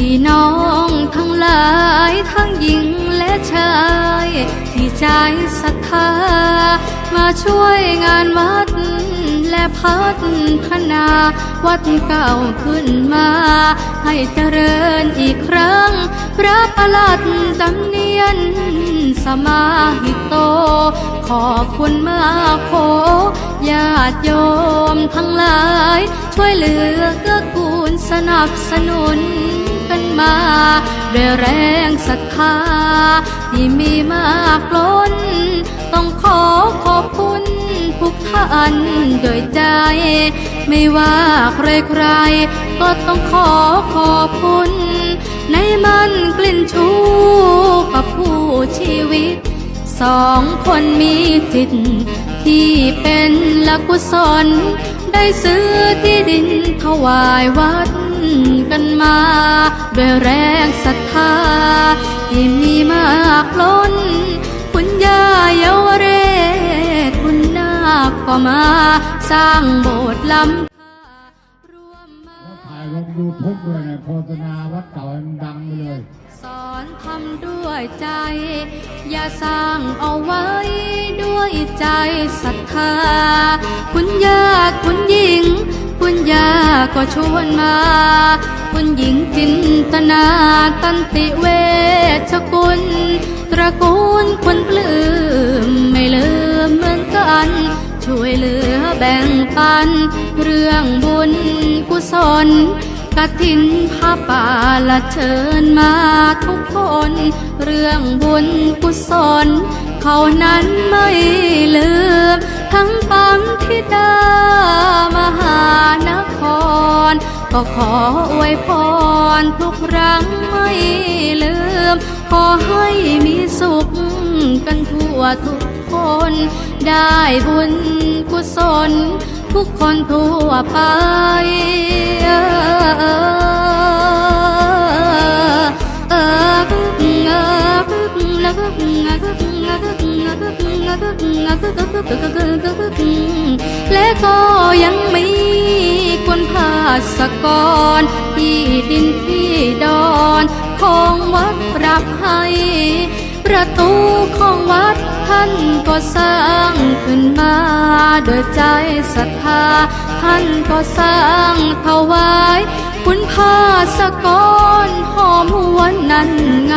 พี่น้องทั้งหลายทั้งหญิงและชาย ที่ใจศรัทธา มาช่วยงานวัด และพัฒนา วัดเก่าขึ้นมา ให้เจริญอีกครั้ง พระประหลัดจำเนียน สมาหิโต ขอบคุณมากโคญาติโยมทั้งหลาย ช่วยเหลือเกื้อกูลสนับสนุน มาด้วยแรงศรัทธาที่มีมากล้น ต้องขอขอบคุณทุกท่านโดวยใจ ไม่ว่าใครใครๆ ก็ต้องขอขอบคุณ ในมันกลิ่นชูกับผู้ชีวิตสองคนมีจิตที่เป็นลักกุศล ได้ซื้อที่ดินถวายวัดกันมา ด้วยแรงศรัทธาที่มีมากล้น คุณยาเยาวเรศคุณนาคก็มาสร้างโบสถ์ล้ำค่ารวมมาถ่ายลงยูทูบด้วยเนี่ยโฆษณาวัดเก่ามันดังไปเลย สอนทำด้วยใจ อย่าสร้างเอาไว้ ด้วยใจศรัทธา คุณย่าคุณหญิง คุณย่าก็ชวนมา คุณหญิงจินตนาตันติเวชกุล ตระกูลคนปลื้มไม่ลืมเหมือนกัน ช่วยเหลือแบ่งปัน เรื่องบุญกุศลกฐินผ้าป่าละเชิญมาทุกคน เรื่องบุญกุศล เขานั้นไม่ลืม ทั้งปั๊มทิดามหานคร ก็ขออวยพรทุกครั้งไม่ลืม ขอให้มีสุขกันทั่วทุกคน ได้บุญกุศล ทุกคนทั่วไป และก็ยังมีคนภาสกรที่ดินที่ดอนของวัดรับให้ ประตูของวัดท่านก็สร้างขึ้นมาโดยใจศรัทธาท่านก็สร้างถวายคุณพาสกรหอมหวนนั้นไง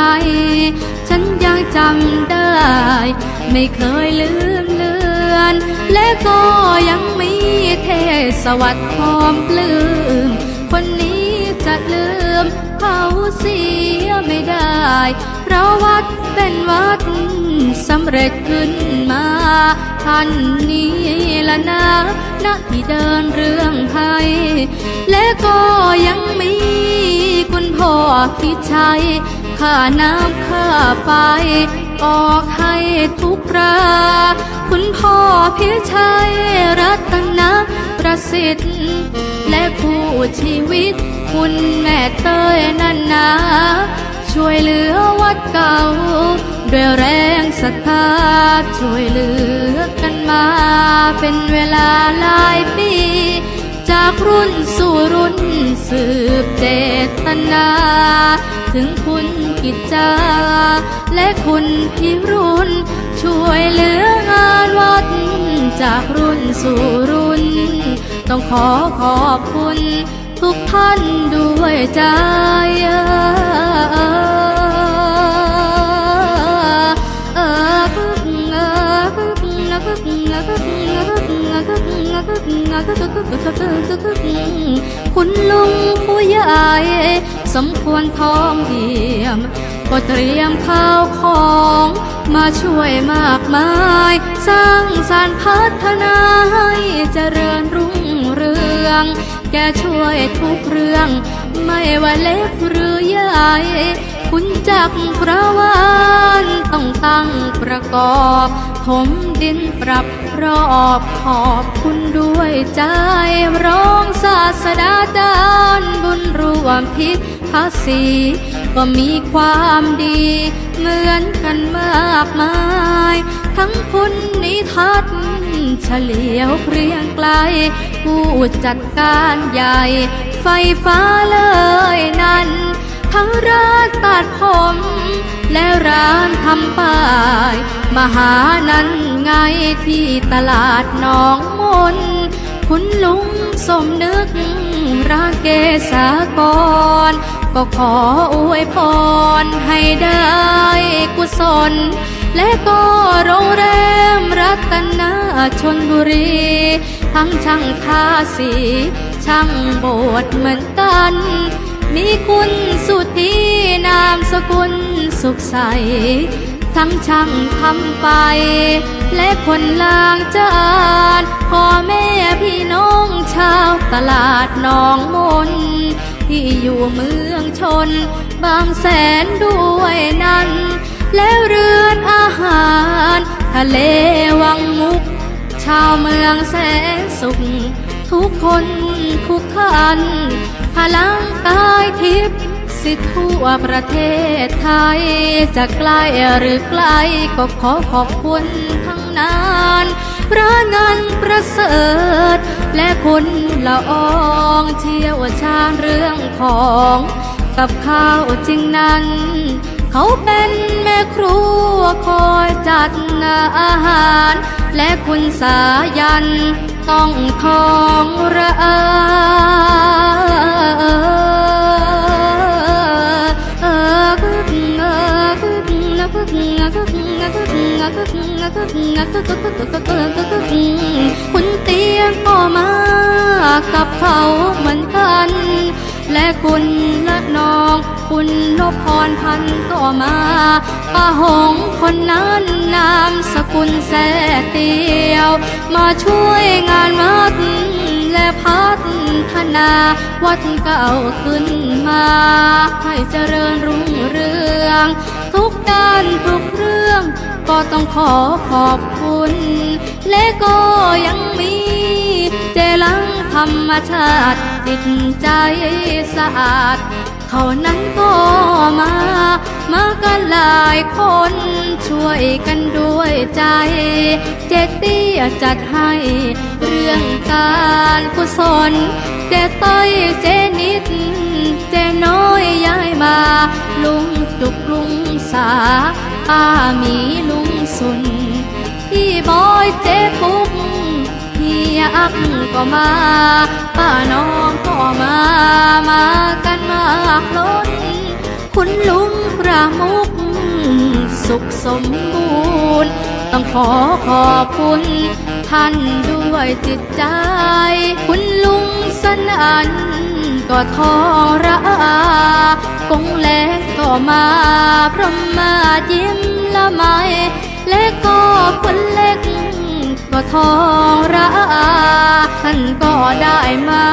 ฉันยังจำได้ ไม่เคยลืม อน และก็ยังมีเทศวัตรหอมปลื้มคนนี้จะลืมเขาเสียไม่ได้ เพราะวัดเป็นวัดสำเร็จขึ้นมา ท่านนี้ละนะนะที่เดินเรื่องไทยและก็ยังมีคุณพ่อที่ใช้ค่าน้ำค่าไฟ ออกให้ทุกรา คุณพ่อพี่ชัยรัตนประสิทธิ์ และคู่ชีวิต คุณแม่เต้ยนันนา ช่วยเหลือวัดเก่า ด้วยแรงศรัทธาช่วยเหลือกันมา เป็นเวลาหลายปี จากรุ่นสู่รุ่นสืบเจตนา ถึงคุณกิจจา และคุณพิรุณช่วยเหลืองานวัด จากรุ่นสู่รุ่น ต้องขอขอบคุณ ทุกท่านด้วยใจ คุณลุงผู้ใหญ่สมควรทองเอี่ยม ก็เตรียมข้าวของมาช่วยมากมาย สร้างสารพัฒนาให้เจริญรุ่งเรือง แกช่วยทุกเรื่อง ไม่ว่าเล็กหรือใหญ่ คุณจักพระวานต้องตั้งประกอบถมดินปรับรอบขอบคุณด้วยใจร้องศาสดาจารย์บุญรวมพิษภาษีก็มีความดี เหมือนกันมากมาย ทั้งคุณนิทัศน์เฉลียวเกรียงไกล ผู้จัดการใหญ่ ไฟฟ้าเลยนั้น ทางร้านตัดผม และร้านทำป้ายมาหานั้นไงที่ตลาดหนองมน คุณลุงสมนึกร้าเกษากร ก็ขออวยพรให้ได้กุศล และก็โรงแรมรัตนาชนบุรี ทั้งช่างทาสี ช่างโบสถ์เหมือนกัน มีคุณสุธีนามสกุลสุขใส ทั้งช่างทำไป และคนลางจานพ่อแม่พี่น้องชาวตลาดหนองมนที่อยู่เมืองชน บางแสนด้วยนั้น แล้วเรือนอาหาร ทะเลวังมุก ชาวเมืองแสนสุข ทุกคนทุกท่าน พลังกายทิพย์สิทั่วประเทศไทย จะไกลหรือไกลก็ขอขอบคุณทั้งนั้นพระนันประเสริฐ และคุณละอองเชี่ยวชาญเรื่องของกับข้าวจริงนั้น เขาเป็นแม่ครัวคอยจัดอาหาร และคุณสายันต้องทองระอา คุณเตียงก็มากับเขาเหมือนกัน และคุณละน้อง คุณนพพรพันธ์ก็มาป้าหงคนนั้นนามสกุลแสเตียว มาช่วยงานวัดและพัฒนา วัดเก่าขึ้นมา ให้เจริญรุ่งเรือง ทุกด้านทุกเรื่อง ก็ต้องขอขอบคุณ และก็ยังมีเจลังธรรมชาติจิตใจสะอาดเท่านั้นก็มา มากันหลายคนช่วยกันด้วยใจ เจตี้จัดให้เรื่องการกุศลเจต้อยเจนิด เจน้อยย้ายมา ลุงจุกลุงสาป้ามีลุงสุน พี่บอยเจ๊ทุกพี่อักก็มา ป้าน้องก็มา มากันมากล้น คุณลุงประมุก สุขสมบูรณ์ ต้องขอขอบคุณท่านด้วยจิตใจ คุณลุงสนัน ก็ทองระอากงแลงก็มาพรมมายิ้มละไมและก็คนเล็ก ก็ทองระอาท่านก็ได้มา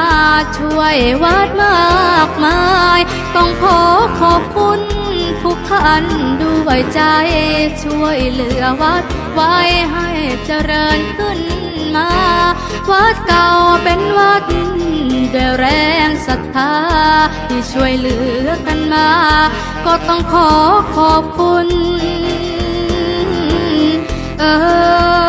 ช่วยวัดมากมาย ต้องขอขอบคุณทุกท่านด้วยใจช่วยเหลือวัดไว้ให้เจริญขึ้นมา วัดเก่าเป็นวัด ด้วยแรงศรัทธาที่ช่วยเหลือกันมา ก็ต้องขอขอบคุณ เออ